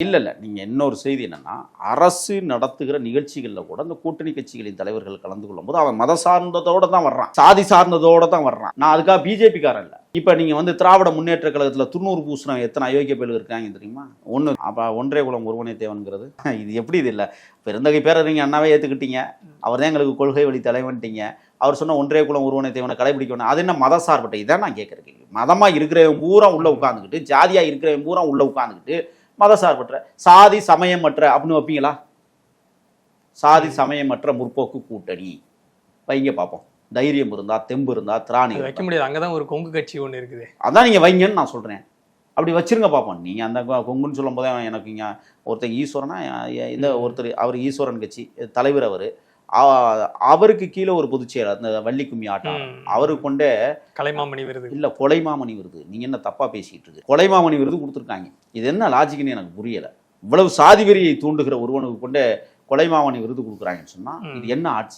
இல்லை இல்லை நீங்கள் இன்னொரு செய்தி என்னென்னா அரசு நடத்துகிற நிகழ்ச்சிகளில் கூட இந்த கூட்டணி கட்சிகளின் தலைவர்கள் கலந்து கொள்ளும்போது அவன் மத சார்ந்ததோடு தான் வர்றான். சாதி சார்ந்ததோடு தான் வர்றான். நான் அதுக்காக பிஜேபிக்காரன் இல்லை. இப்போ நீங்கள் வந்து திராவிட முன்னேற்ற கழகத்தில் துண்ணூறு பூசணம் எத்தனை அயோக்கிய பேர் இருக்காங்க தெரியுமா? ஒன்று அப்போ ஒன்றே குலம் ஒருவனே தேவன்கிறது. இது எப்படி இது இல்லை? பெருந்தகை நீங்கள் அண்ணாவே ஏற்றுக்கிட்டீங்க அவர் தான் எங்களுக்கு கொள்கை வழி தலைவன்ட்டீங்க. அவர் சொன்ன ஒன்றே குலம் ஒருவனை தேவனை கடைபிடிக்கணும். அது என்ன மத சார்பட்ட இதான் நான் கேட்குறேன் மதமாக இருக்கிறவன் பூரா உள்ளே உட்காந்துக்கிட்டு ஜாதியாக இருக்கிறவன் பூரா உள்ளே உட்காந்துக்கிட்டு மதசார்பற்ற சாதி சமயமற்ற அப்படின்னு வைப்பீங்களா? சாதி சமயமற்ற முற்போக்கு கூட்டணி. வைங்க பார்ப்போம். தைரியம் இருந்தா தெம்பு இருந்தா திராணி வைக்க. முடியாது. அங்கதான் ஒரு கொங்கு கட்சி ஒண்ணு இருக்குது. அதான் நீங்க வைங்கன்னு நான் சொல்றேன். அப்படி வச்சிருங்க பார்ப்போம். நீங்க அந்த கொங்குன்னு சொல்லும் போதே எனக்கு இங்க ஒருத்தர் ஈஸ்வரனா இந்த ஒருத்தர் அவர் ஈஸ்வரன் கட்சி தலைவர் அவரு. அவருக்கு கீழே ஒரு பொதுச் செயலர் அந்த வள்ளி கும்மி ஆட்டம். ம். அவருக்கு கொண்டே கலைமாமணி விருது. இல்ல கொலைமாமணி விருது. நீங்க என்ன தப்பா பேசிட்டு இருக்கு? கொலைமாமணி விருது கொடுத்துருக்காங்க. இது என்ன லாஜிக்னு எனக்கு புரியல. இவ்வளவு சாதி வெறியை தூண்டுகிற ஒருவனுக்கு கொண்டு கொலைமாமணி விருது கொடுக்குறாங்கன்னு சொன்னா. இது என்ன ஆட்சி?